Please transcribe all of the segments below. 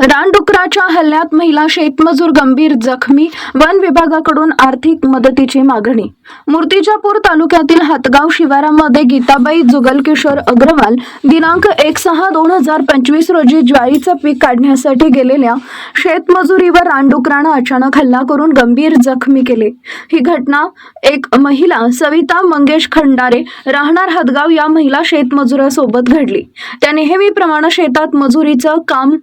रानडुकराच्या हल्ल्यात महिला शेतमजूर गंभीर जखमी वन विभागाकडून आर्थिक मदतीची मागणी. मूर्तिजापूर तालुक्यातील हातगाव शिवारामध्ये गीताबाई जुगलकिशोर अग्रवाल दिनांक एक सहा दोन हजार पंचवीस रोजी ज्वारीचं पीक काढण्यासाठी गेलेल्या शेतमजुरीवर रानडुकरानं अचानक हल्ला करून गंभीर जखमी केले. ही घटना एक महिला सविता मंगेश खंडारे राहणार हदगाव या महिला शेतमजुरासोबत घडली. त्या नेहमीप्रमाणे शेतात मजुरीचं काम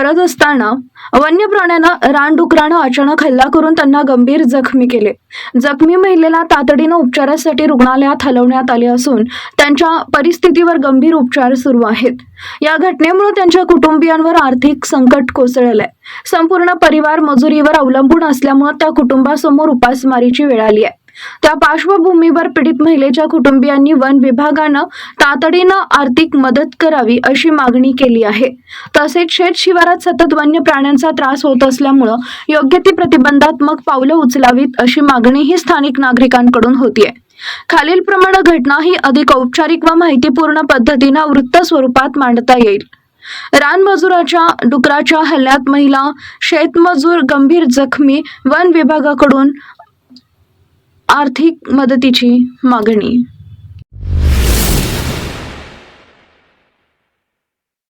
करत असताना वन्य प्राण्यानं रानडुकरानं अचानक हल्ला करून त्यांना गंभीर जखमी केले. जखमी महिलेला तातडीनं उपचारासाठी रुग्णालयात हलवण्यात आले असून त्यांच्या परिस्थितीवर गंभीर उपचार सुरू आहेत. या घटनेमुळे त्यांच्या कुटुंबियांवर आर्थिक संकट कोसळलंय. संपूर्ण परिवार मजुरीवर अवलंबून असल्यामुळे त्या कुटुंबासमोर उपासमारीची वेळ आली आहे. त्या पार्श्वभूमीवर पीडित महिलेच्या कुटुंबियांनी वन विभागानं तातडीनं आर्थिक मदत करावी अशी मागणी केली आहे. तसेच शेत शिवारात सतत वन्य प्राण्यांचा त्रास होत असल्यामुळं योग्य ती प्रतिबंधात्मक पावलं उचलावीत अशी मागणीही स्थानिक नागरिकांकडून होतीये. खालील प्रमाण घटना ही अधिक औपचारिक व माहितीपूर्ण पद्धतीनं वृत्त स्वरूपात मांडता येईल. रानमजुराच्या डुकराच्या हल्ल्यात महिला शेतमजूर गंभीर जखमी वन विभागाकडून आर्थिक मदतीची मागणी.